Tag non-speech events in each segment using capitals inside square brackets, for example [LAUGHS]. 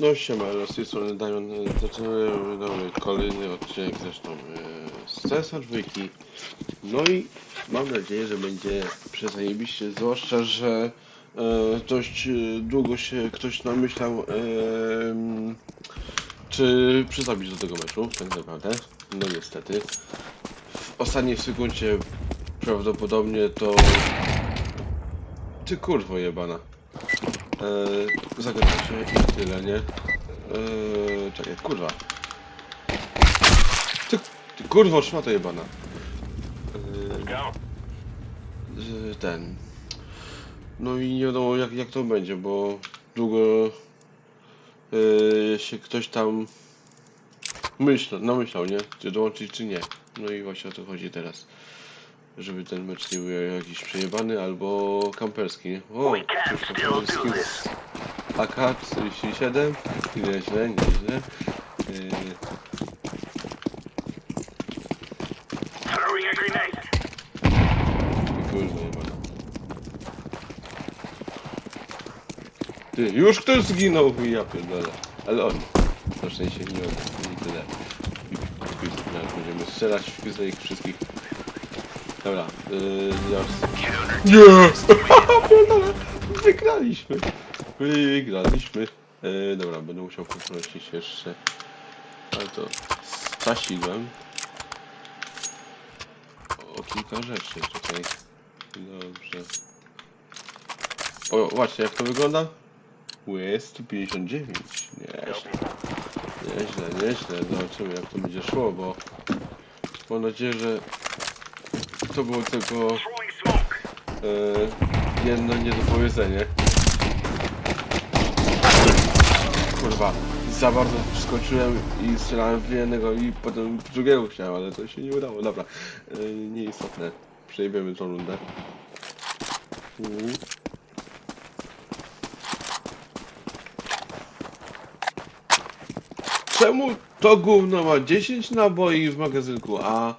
No siema, z tej strony Damian, e, zaczynamy nowy, kolejny odcinek zresztą e, z CSR dwójki. No i mam nadzieję, że będzie przezajebiście, zwłaszcza, że e, dość e, długo się ktoś namyślał, e, czy przyzabić do tego meczu, tak naprawdę. No niestety. W ostatniej sekundzie prawdopodobnie to... Ty kurwo jebana. Eee, zagadam się i tyle, nie? Eee, czekaj, kurwa. Ty, ty kurwo, szmata jebana. Z- ten. No i nie wiadomo jak, jak to będzie, bo długo się ktoś tam myślał, namyślał, nie? Czy dołączyć, czy nie. No i właśnie o to chodzi teraz. Żeby ten mecz nie był jakiś przejebany albo kamperski? O, do this. AK-47, nieźle, nieźle. Yy, kurwa jebana. Ty, już ktoś zginął, ja pierdolę. Ale on. Na szczęście nie on, i tyle. I, będziemy strzelać w ich wszystkich. Dobra, yy. Nie! Pierdolę, [LAUGHS] Wygraliśmy! Wygraliśmy. Yy, dobra, będę musiał poprosić jeszcze. Ale to strasiłem. O kilka rzeczy tutaj. Dobrze. O, właśnie, jak to wygląda? UE 159. Nieźle. Nieźle, nieźle. Zobaczymy jak to będzie szło, bo mam nadzieję, że to było tylko e, jedno niedopowiedzenie. Kurwa, za bardzo skoczyłem i strzelałem w jednego i potem w drugiego chciałem, ale to się nie udało. Dobra, e, nieistotne. Przejmiemy tą rundę. Czemu to gówno ma 10 naboi w magazynku, a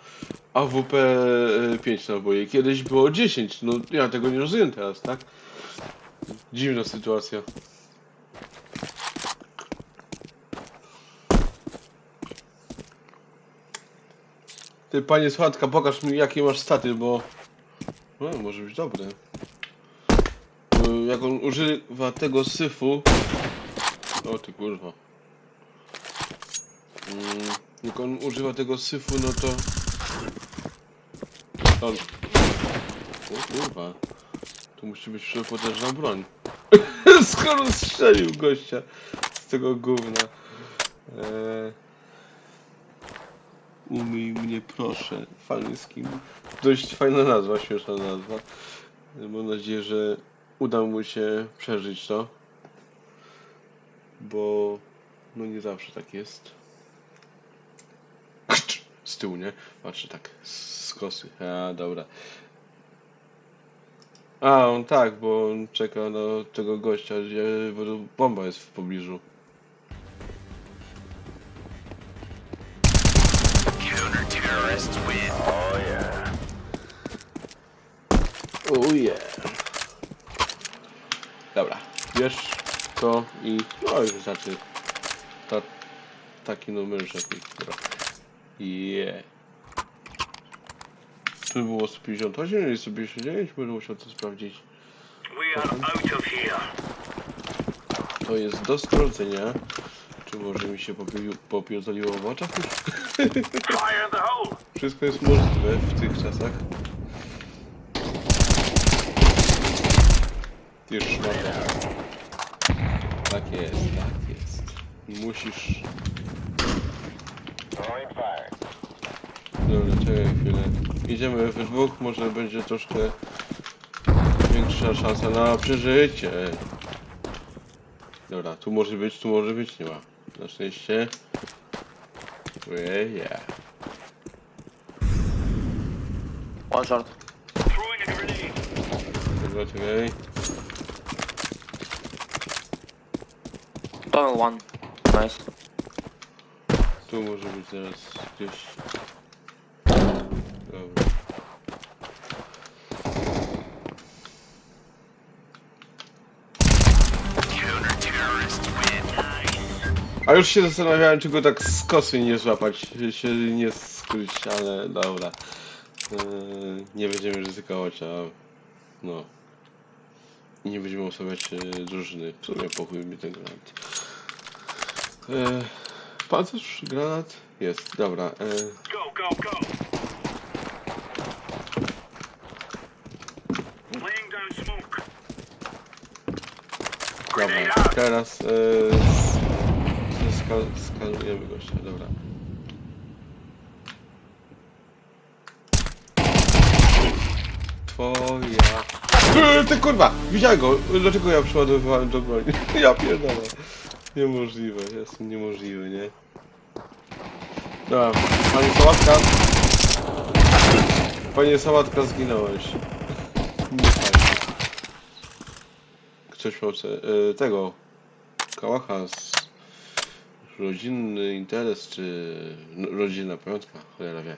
AWP 5 naboi? Kiedyś było 10, no ja tego nie rozumiem teraz, tak? Dziwna sytuacja. Ty panie Słatka, pokaż mi jakie masz staty, bo... No, może być dobre. Bo Jak on używa tego syfu... O ty kurwa. Mm, jak on używa tego syfu, no to... On... O kurwa. Tu musi być przepotężna broń. [LAUGHS] Skoro strzelił gościa z tego gówna. Eee... Umyj mnie proszę. Fajny. Dość fajna nazwa, śmieszna nazwa. Mam nadzieję, że uda mu się przeżyć to. Bo no nie zawsze tak jest. Z tyłu, nie? Patrzę tak, z kosy. A, dobra. A, on tak, bo on czeka na tego gościa, gdzie bomba jest w pobliżu. Oh yeah. Oh yeah. Dobra, wiesz to i no już wystarczy ta, taki numer rzecznik. Dobra. Yeah. Tu było 158 ili 159, będę musiał to sprawdzić. Here. To jest do sprawdzenia. Czy może mi się popiu- popierdoliło w oczach już? [LAUGHS] Wszystko jest możliwe w tych czasach. Ty szmata. Tak jest, tak jest. Musisz... Dobra, czekaj chwilę. Idziemy we dwóch, może będzie troszkę większa szansa na przeżycie. Dobra, tu może być, tu może być, nie ma. Na szczęście. Yeah. One grenade. Dobra, czekaj. Tunnel one. Nice. Tu może być zaraz gdzieś. A już się zastanawiałem, czy go tak z kosy nie złapać, się nie skryć, ale dobra. Eee, nie będziemy ryzykować, a no. Nie będziemy osobiać e, drużyny. W sumie pokój mi ten granat. Eee, pancerz, granat? Jest, dobra. Eee, Go, go, go. Laying down smoke. dobra, Grenade out. teraz eee, skal skalujemy gościa, dobra. Twoja. Ty kurwa! Widziałem go! Dlaczego ja przeładowywałem do broni? [LAUGHS] Ja pierdolę. Niemożliwe, jestem niemożliwy, nie? Dobra, panie sałatka. Panie sałatka, zginąłeś. Nie fajnie. Ktoś miał ce- e, tego. Kałacha z rodzinny interes, czy no, rodzinna pamiątka, cholera wie.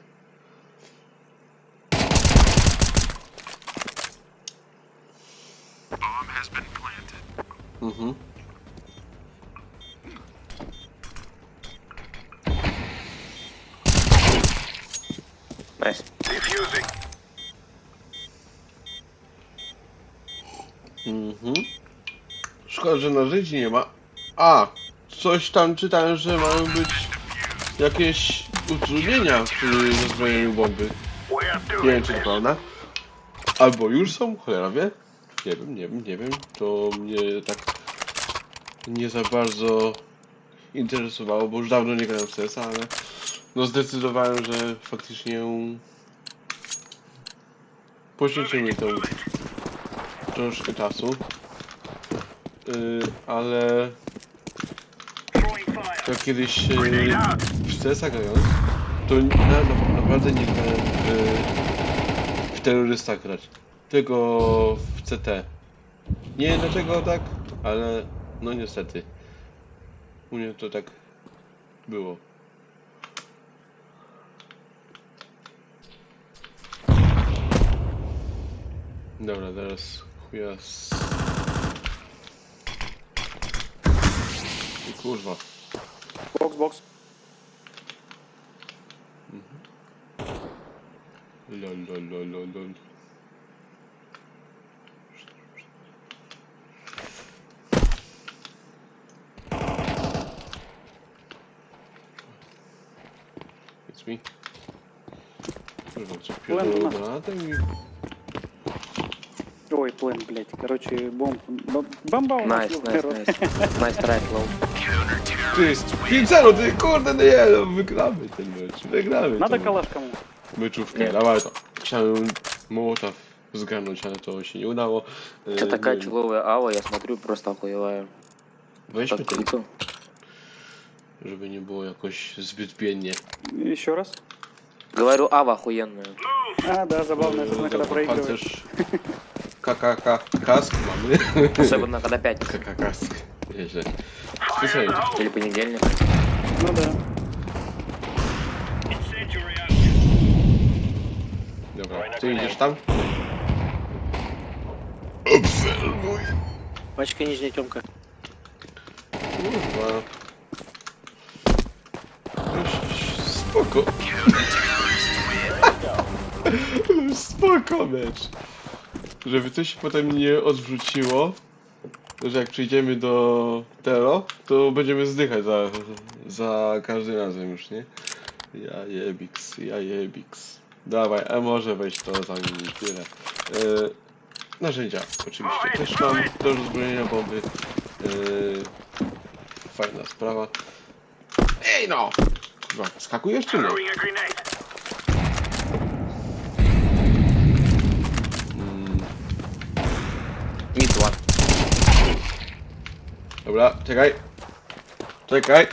Mhm. Nice. Mhm. Szkoda, że narzędzi nie ma. A, coś tam czytałem, że mają być jakieś utrudnienia przy rozbrojeniu bomby. Nie wiem, czy to prawda. Albo już są, cholera wie. Nie wiem, nie wiem, nie wiem. To mnie tak nie za bardzo interesowało, bo już dawno nie grałem w CS, ale no zdecydowałem, że faktycznie poświęcimy tą troszkę czasu. Yy, ale. To kiedyś out. w CS grając, to na, na, naprawdę nie grałem w, w grać. Tylko w CT. Nie wiem dlaczego tak, ale no niestety. U mnie to tak było. Dobra, teraz chuja z... Kurwa. Бокс, бокс. Лоль-лоль-лоль-лоль. It's me. Вернуться первого План у нас. надо и... Ой, плен, блядь. Короче, бомб... бом- Бомба у нас Найс, был найс, первый. найс. Найс трайфл low. Ty, 5-0, ty kurde, no nie, no wygramy ten mecz, wygramy Надо tą калаш кому. meczówkę, Nie. dawaj to. Chciałem Mołotaw zgarnąć, ale to się nie udało. E, Что такая человая ава, я смотрю, просто охуеваю. Weźmy Так ten, круто. żeby nie było jakoś zbyt biednie. Еще раз. Говорю, ава охуенная. А, да, забавно, особенно когда проигрываешь. KKK kask mamy. Особенно когда пятница KKK kask. Nieźle. Fire in Słyszałem. the hole. или понедельник. Ну да. Incendiary out. Dobra, ty idziesz tam? Obserwuj. Пачка нижняя темка. Kurwa. Dość Spoko. [LAUGHS] Spoko mecz. Żeby coś się potem nie odwróciło, że jak przyjdziemy do Tero, to będziemy zdychać za, za każdym razem już, nie? Ja jebix, ja jebix. Dawaj, a może wejść to za nim tyle. E, narzędzia, oczywiście. Też mam do rozbrojenia bomby. E, fajna sprawa. Ej no! Kurwa, skakujesz czy nie? Dobra, czekaj. Czekaj.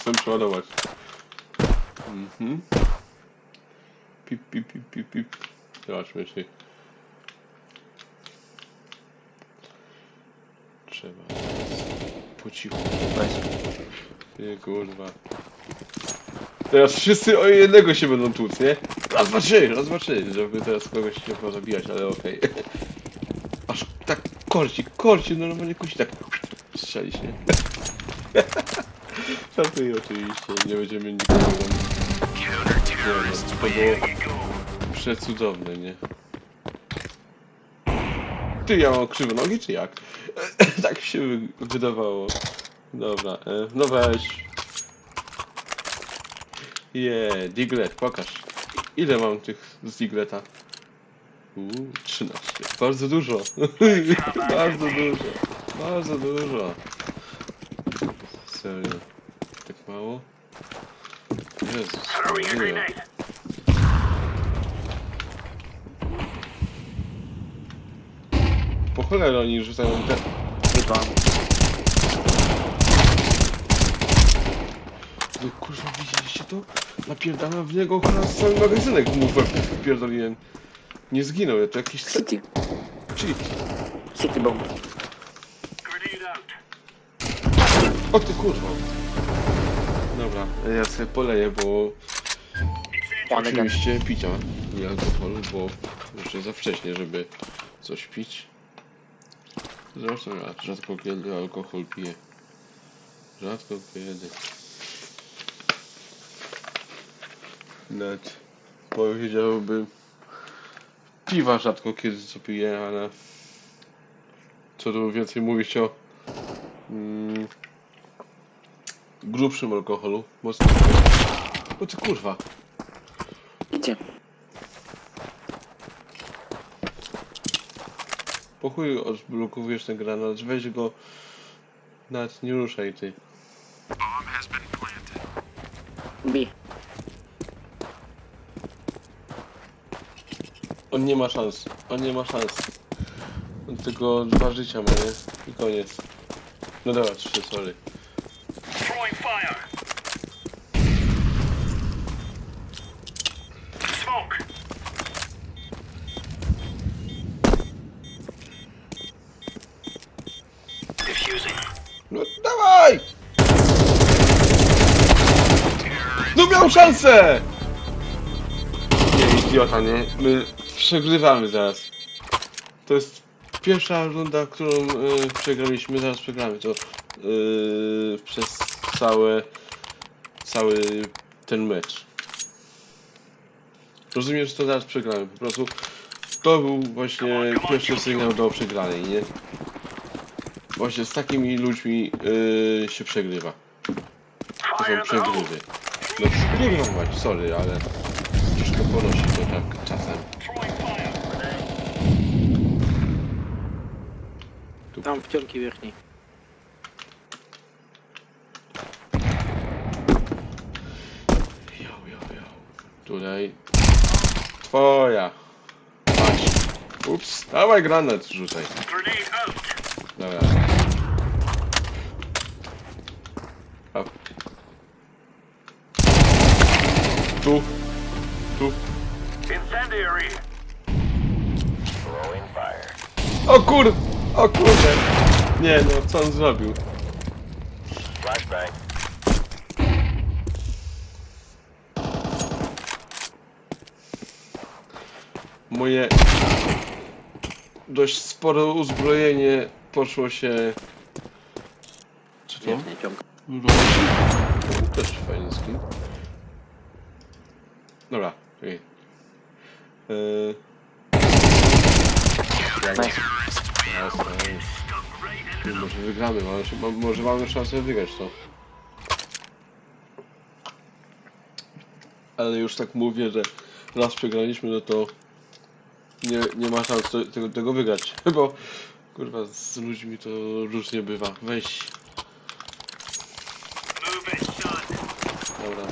Chcę przeładować. Mhm. Pip, pip, pip, pip, pip. Zobaczmy czy... Trzeba po cichu. Nice. Ty kurwa. Teraz wszyscy o jednego się będą tłuc, nie? Raz, dwa, trzy, raz, dwa, trzy, żeby teraz kogoś nie pozabijać, ale okej. [LAUGHS] Aż tak korci, korci, normalnie kusi tak strzelić, [LAUGHS] nie? Startuję oczywiście, nie będziemy nikogo. Nie no, to było przecudowne, nie? Ty, ja mam krzywe nogi, czy jak? [LAUGHS] tak się wy- wydawało. Dobra, e, no weź. Je, Diglet, pokaż. Ile mam tych z Digleta? Uuu, 13. Bardzo dużo. [LAUGHS] bardzo dużo. Bardzo dużo. Serio. Tak mało? Jezus. Throwing a. Po cholerę oni rzucają te... One. Wy kurwa widzieliście to? Napierdalam w niego chyba cały magazynek mu wpierdoliłem. Nie zginął, to jakiś City. cheat. City bomb. Grenade out. O ty kurwa. Dobra, ja sobie poleję, bo oczywiście picia i alkoholu, bo jeszcze za wcześnie, żeby coś pić. Zresztą ja rzadko kiedy alkohol piję. Rzadko kiedy. Nawet powiedziałbym piwa rzadko kiedy co piję, ale co tu więcej mówić o mm, grubszym alkoholu. Mocno. O ty kurwa. Idzie. Po chuj odblokowujesz ten granat, weź go nawet nie ruszaj ty. B. On nie ma szans, on nie ma szans. On tylko dwa życia ma, nie? I koniec. No dobra, trzy, sorry. No dawaj! No miał szansę! Nie, idiota, nie? My przegrywamy zaraz. To jest pierwsza runda, którą y, przegraliśmy, zaraz przegramy to y, przez całe, cały ten mecz. Rozumiem, że to zaraz przegramy. Po prostu to był właśnie pierwszy sygnał do przegranej, nie? Właśnie z takimi ludźmi yy, się przegrywa. To są hole. przegrywy. No przegrywać, sorry, ale troszkę ponosi to tak czasem. Fire. Tam w ciągi wierchniej. Jo, jo, jo. Tutaj. Twoja. Ups, dawaj granat rzucaj. Dobra. Tu. Tu. Incendiary. O kur... O kurde. Nie no, co on zrobił? Flashbang. Moje dość spore uzbrojenie poszło się... Co to? Wierchniej ciąg. No, Też fajny skin. Dobra. Eee... Nice. Jasne. Ty, Może wygramy, może, może mamy szansę wygrać to. Ale już tak mówię, że raz przegraliśmy, no to nie, nie ma szans tego, tego wygrać. [LAUGHS] Bo kurwa z ludźmi to różnie bywa. Weź. Move it, son. Dobra.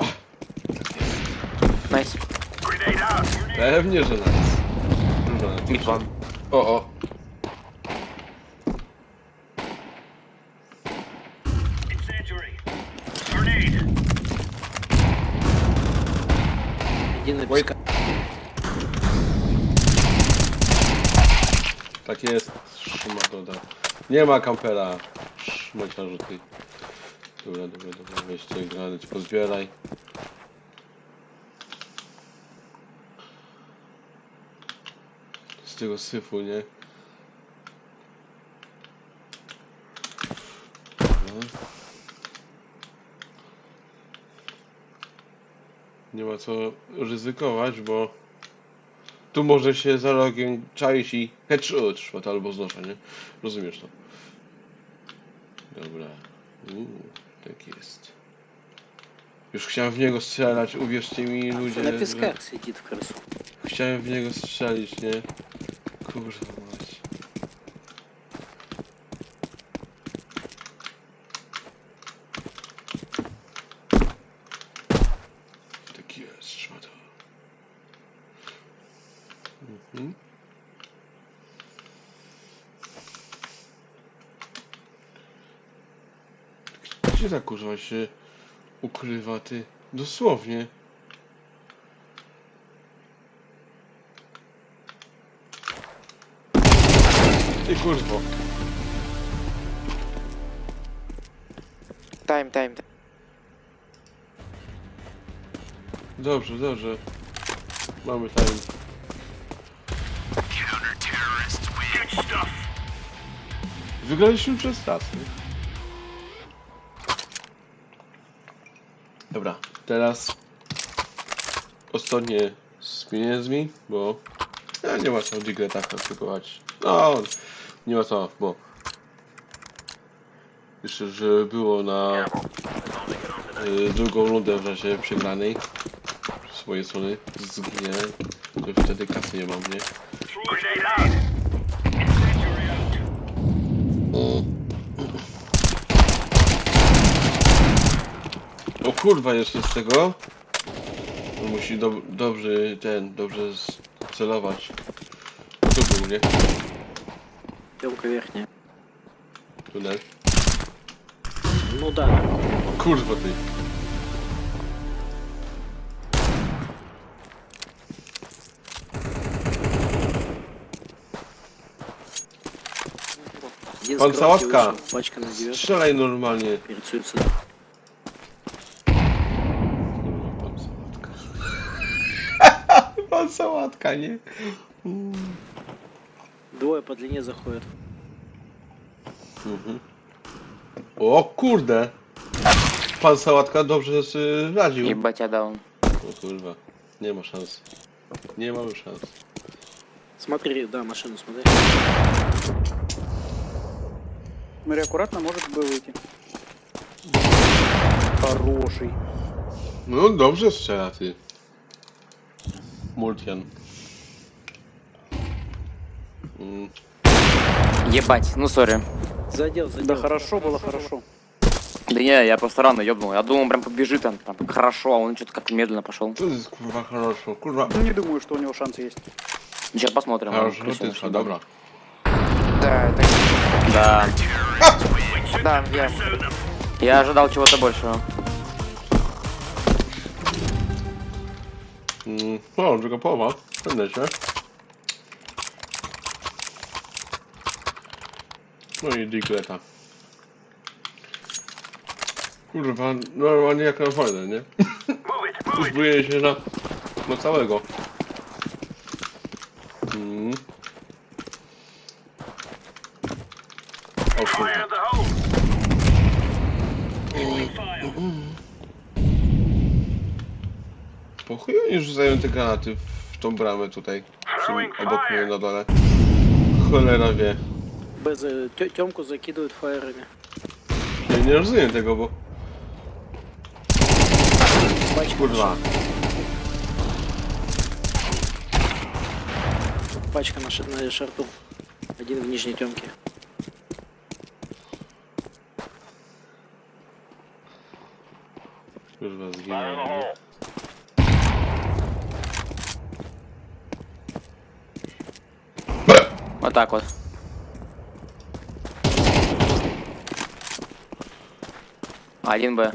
Ach, Nice. Grenade out. Grenade. Pewnie, że nas. Dobra, Mid one. O, o. Jedyny Wait. Tak jest. Szmatoda. Nie ma kampera. Szmaciarzu ty. Dobra, dobra, dobra. Weź tutaj granat, pozbieraj. Tego syfu, nie? Nie ma co ryzykować, bo tu może się za rogiem czaić i headshot albo znosza, nie? Rozumiesz to? Dobra. Uuu, tak jest. Już chciałem w niego strzelać, uwierzcie mi ludzie. Lepiej z że... kers. Chciałem w niego strzelić, nie? Kurwa. Taki jest, trzeba to. Mhm. Gdzie tak kurwa się ukrywa, ty. Dosłownie. Ty kurwo. Time, time, time. Dobrze, dobrze. Mamy time. Wygraliśmy przez ostatnich. Dobra, teraz ostatnie z pieniędzmi, bo ja nie ma co Digleta krytykować. No, nie ma co, bo jeszcze, że było na y, drugą rundę w razie przegranej z swojej strony zginę, to wtedy kasy nie mam, nie? Grenade out. Incendiary out. O kurwa, jeszcze z tego. On musi dob dobrze ten, dobrze celować. Tu był, nie? Темка верхняя. Tunel. Ну да. O kurwa ty. Один Он с коробки салатка. вышел, Пачка на девятку Strzelaj normalnie. перед суицидом. Sałatka, nie? Двое по длине заходят. Mhm. O kurde. Pan sałatka dobrze sobie radził. Ебать, я даун. O kurwa. Nie ma szans. Nie mamy szans. Смотри, да, машину смотри. Смотри, аккуратно может бы выйти. Хороший. No dobrze strzela ty. Mm. Ебать, ну сори. Задел, задел. Да хорошо было, хорошо. Да не, я просто рано ёбнул. Я думал, прям побежит он, прям хорошо, а он что-то как медленно пошел. Kurwa хорошо, kurwa. Не думаю, что у него шансы есть. Сейчас посмотрим. он Хорошо, ty шагнул. dobra. Да, это... Да, Да, я... Я ожидал чего-то большего. Mm. O, druga połowa. Będę się. No i Digleta. Kurwa, normalnie jak na wojnę, nie? Uzbroję się na, na całego. Mm. O kurwa. in the hole. Throwing fire. Po chuj oni rzucają te granaty w tą bramę tutaj. Przy, obok mnie na dole. Cholera wie. Без, э, Тё- Тёмку закидывают фаерами. Ja nie rozumiem tego, bo... Пачка Kurwa. на- Пачка на, ш- на шарту. Один в нижней темке. Kurwa Fire in the zginąłem. nie? Вот так вот. Один Б.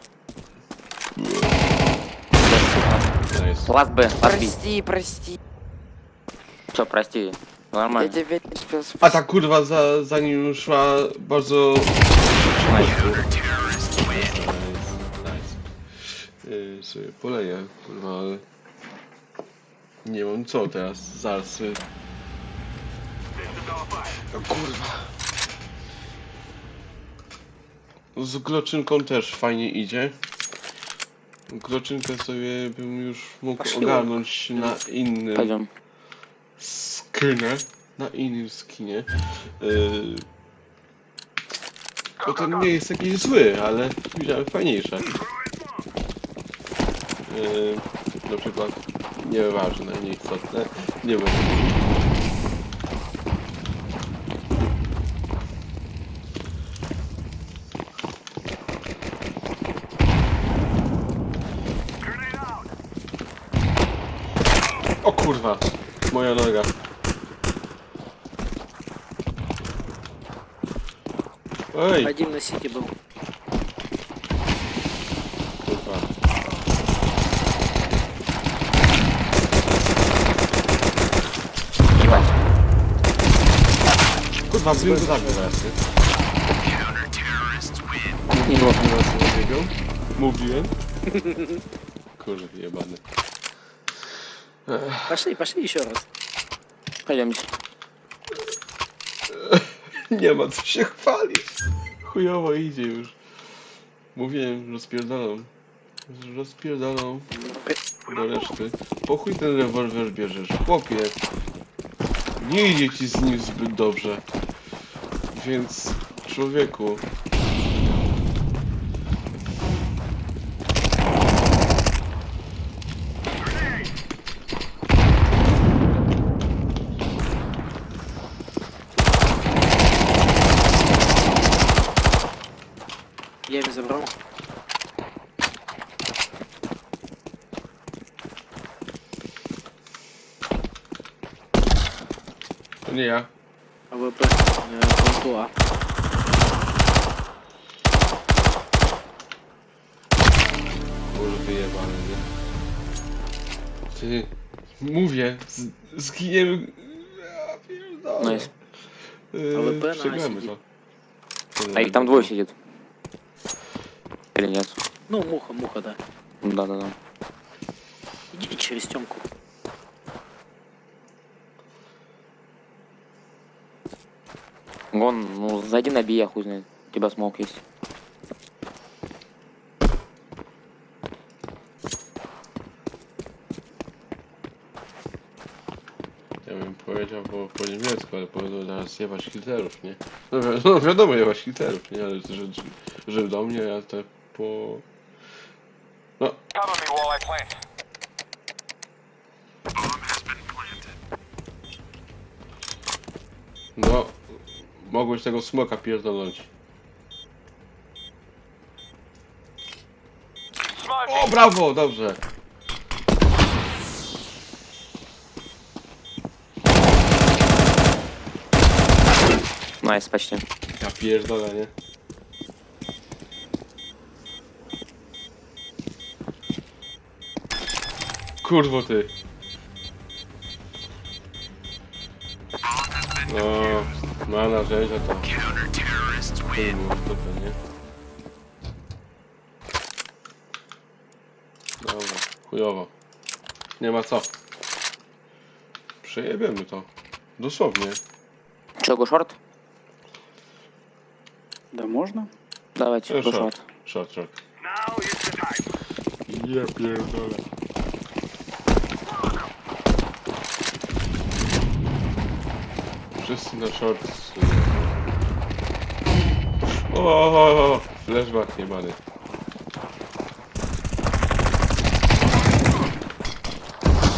Ласт Б, ласт Б. Прости, прости. Все, прости. Я Nормально. тебя не успел A спасти. ta kurwa za, zanim szła bardzo... Nice. Nice. Nice. Yy, sobie poleję, kurwa, ale... Nie mam co teraz, zaraz... y- O kurwa. Z gloczynką też fajnie idzie. Gloczynkę sobie bym już mógł ogarnąć na innym Poziom. skinie. Na innym skinie. Yy, bo ten nie jest jakiś zły, ale widziałem fajniejsze. Yy, na przykład nieważne, nieistotne, nie wiem. moja noga. Ej, Один на сити был. kurwa. Ебать. Kurwa, bym go zabił teraz, nie? Не было. Nie raz nie biegał. Mówiłem. [LAUGHS] Kurwa, jebany. Пошли, пошли еще раз. Пойдемте. Nie ma co się chwalić. Chujowo idzie już. Mówiłem, rozpierdolą. Rozpierdolą do reszty. Po chuj ten rewolwer bierzesz, chłopie. Nie idzie ci z nim zbyt dobrze. Więc, człowieku... wyjebany, nie? Ty... Mówię, z, zginiemy... Ja pierdolę. Найс. Yy, Ale B na przegramy siedzi. to. А их там двое сидит. Или нет? Ну, муха, муха, да. Да-да-да. Иди через темку. Гон, ну зайди на бия, хуй знает. У тебя смог есть. Niemiecku, ale powiedział teraz jebać Hitlerów, nie? No, wi- no wiadomo, jebać Hitlerów, nie? Ale że, że, że do mnie, ja to po... No, no... Mogłeś tego smoka pierdolnąć. O, brawo, dobrze. ma jesteście. Ja pierdolę, nie? Kurwo ty. No, ma narzędzia to. Ty nie? Dobra, chujowo. Nie ma co. Przejebiemy to. Dosłownie. Czego short? Да можно? Давайте, Э, го шорт. шорт. Short, short. Now is the time. Ja pierdolę. Wszyscy na shorts. O, o, o, flashback niebany.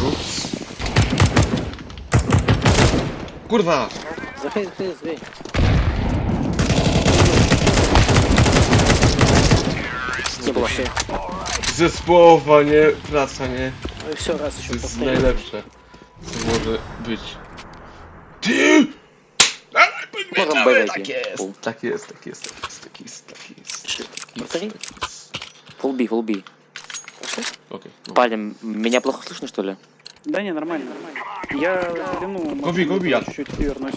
Ups. Kurwa! Заходи, заходи, заходи. Не было. Все. Zespołowanie, praca, nie? Все, раз To еще jest повторим. najlepsze, co może być. Ty! Dawaj, Можем podmieniamy! Б Tak зайти. jest! Фул. Tak jest, tak jest, tak jest, tak jest, tak jest. Ши. tak jest, Повтори. tak jest. Фул би, фул би. Пошли. Okej. no. Палим, меня плохо слышно, что ли? Да не, нормально. Я длину Гоби, машину гоби, я. чуть-чуть вернусь.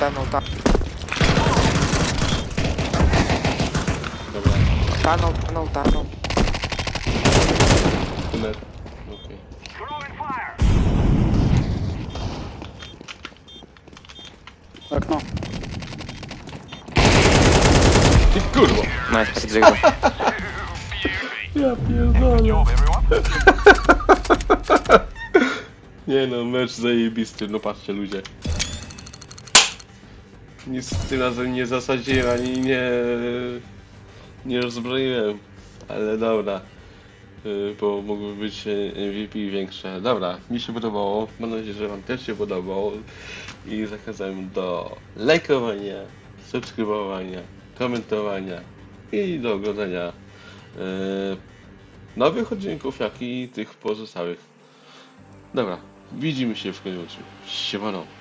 będą tam. Dobra, Taną, taną, taną. tunel. Okej. Okno. Ty kurwa! Nice, tak. [LAUGHS] Ja pierdolę. Nie no, mecz zajebisty, no patrzcie ludzie. Nic tym razem nie zasadziłem ani nie... nie rozbroiłem. Ale dobra. Y, Bo mogły być MVP większe. Dobra, mi się podobało. Mam nadzieję, że wam też się podobało. I zachęcam do lajkowania, subskrybowania, komentowania i do oglądania y, nowych odcinków, jak i tych pozostałych. Dobra, widzimy się w końcu. Siemano.